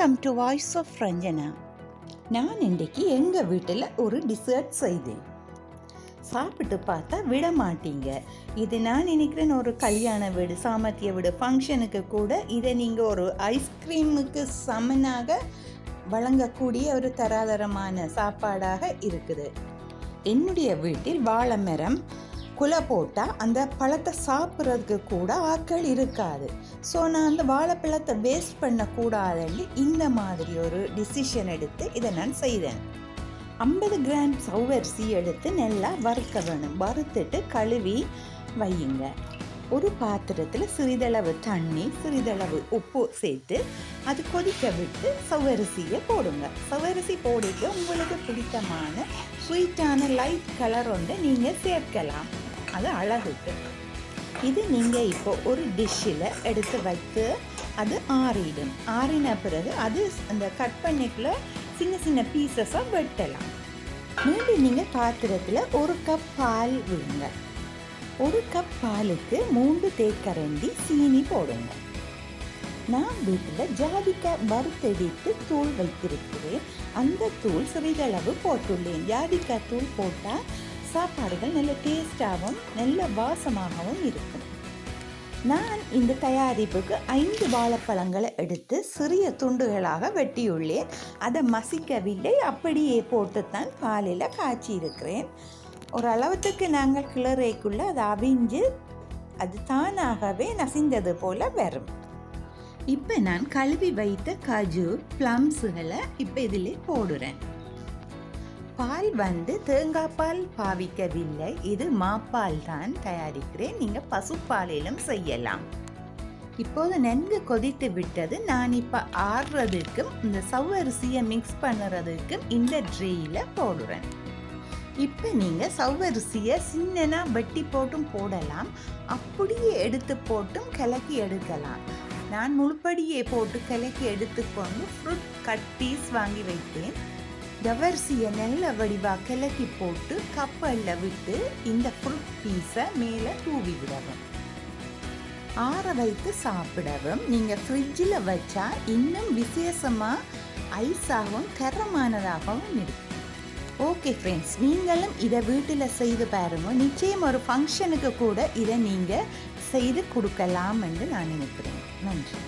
Welcome to voice of Ranjana நான் இன்றைக்கு எங்கள் வீட்டில் ஒரு டிசர்ட் செய்தேன். சாப்பிட்டு பார்த்தா விட மாட்டீங்க. இது நான் நினைக்கிறேன் ஒரு கல்யாண வீடு சாமர்த்திய வீடு ஃபங்க்ஷனுக்கு கூட இதை நீங்கள் ஒரு ஐஸ்கிரீமுக்கு சமனாக வழங்கக்கூடிய ஒரு தராதரமான சாப்பாடாக இருக்குது. என்னுடைய வீட்டில் வாழை மரம் குலை போட்டால் அந்த பழத்தை சாப்பிட்றதுக்கு கூட ஆட்கள் இருக்காது. ஸோ நான் அந்த வாழைப்பழத்தை வேஸ்ட் பண்ணக்கூடாதுன்னு இந்த மாதிரி ஒரு டிசிஷன் எடுத்து இதை நான் செய்தேன் ஐம்பது கிராம் சவ்வரிசி எடுத்து நல்லா வறுக்க வேணும். வறுத்துட்டு கழுவி வையுங்க. ஒரு பாத்திரத்தில் சிறிதளவு தண்ணி சிறிதளவு உப்பு சேர்த்து அது கொதிக்க விட்டு சவரிசியை போடுங்க. சவரிசி போடிட்டு உங்களுக்கு பிடித்தமான ஸ்வீட்டான லைட் கலர் ஒன்று நீங்கள் சேர்க்கலாம். அது அழகுக்கு இது நீங்கள் இப்போ ஒரு டிஷ்ஷில் எடுத்து வைத்து அது ஆறிடும். ஆறின பிறகு அது அந்த கட் பண்ணிக்குள்ள சின்ன சின்ன பீசஸாக வெட்டலாம். மீண்டும் நீங்கள் பாத்திரத்தில் ஒரு கப் பால் விடுங்க. ஒரு கப் பாலுக்கு மூன்று தேக்கரண்டி சீனி போடுங்க. நான் வீட்டில் ஜாதிக்காய் வறுத்தெடுத்து தூள் வைத்திருக்கிறேன். அந்த தூள் சிறிதளவு போட்டுள்ளேன். ஜாதிக்காய் தூள் போட்டால் சாப்பாடுகள் நல்ல டேஸ்டாகவும் நல்ல வாசமாகவும் இருக்கும். நான் இந்த தயாரிப்புக்கு ஐந்து வாழைப்பழங்களை எடுத்து சிறிய துண்டுகளாக வெட்டியுள்ளேன். அதை மசிக்கவில்லை. அப்படியே போட்டுத்தான் பாலில் காய்ச்சி இருக்கிறேன் ஒரு அளவுக்கு நாங்கள் கிளறைக்குள்ளே அதை அவிஞ்சு அது தானாகவே நசிந்தது போல் வரும். இப்போ நான் கழுவி வைத்த காஜு ப்ளம்ஸுகளை இப்போ இதில் போடுறேன். பால் வந்து தேங்காய் பால் பாவிக்கவில்லை. இது மாப்பால் தான் தயாரிக்கிறேன். நீங்கள் பசுப்பாலிலும் செய்யலாம். இப்போது நன்கு கொதித்து விட்டது. நான் இப்போ ஆடுறதுக்கும் இந்த சவ்வரிசியை மிக்ஸ் பண்ணுறதுக்கும் இந்த ட்ரேயில் போடுறேன். இப்போ நீங்கள் சவ்வரிசியை சின்னனாக வெட்டி போட்டும் போடலாம். அப்படியே எடுத்து போட்டும் கிளக்கி எடுக்கலாம். நான் முழுப்படியே போட்டு கிளக்கி எடுத்துக்கொண்டு ஃப்ரூட் கட் பீஸ் வாங்கி வைத்தேன். டவர்சியை நல்ல வடிவாக கிளக்கி போட்டு கப்பலில் விட்டு இந்த ஃப்ரூட் பீஸை மேலே தூவி விடவும். ஆற வைத்து சாப்பிடவும். நீங்கள் ஃப்ரிட்ஜில் வச்சா இன்னும் விசேஷமாக ஐஸாகவும் கரமானதாகவும் இருக்கும். ஓகே ஃப்ரெண்ட்ஸ் நீங்களும் இதை வீட்டில் செய்து பாருங்கள் நிச்சயம் ஒரு ஃபங்க்ஷனுக்கு கூட இதை நீங்கள் செய்து கொடுக்கலாம் என்று நான் நினைக்கிறேன். நன்றி.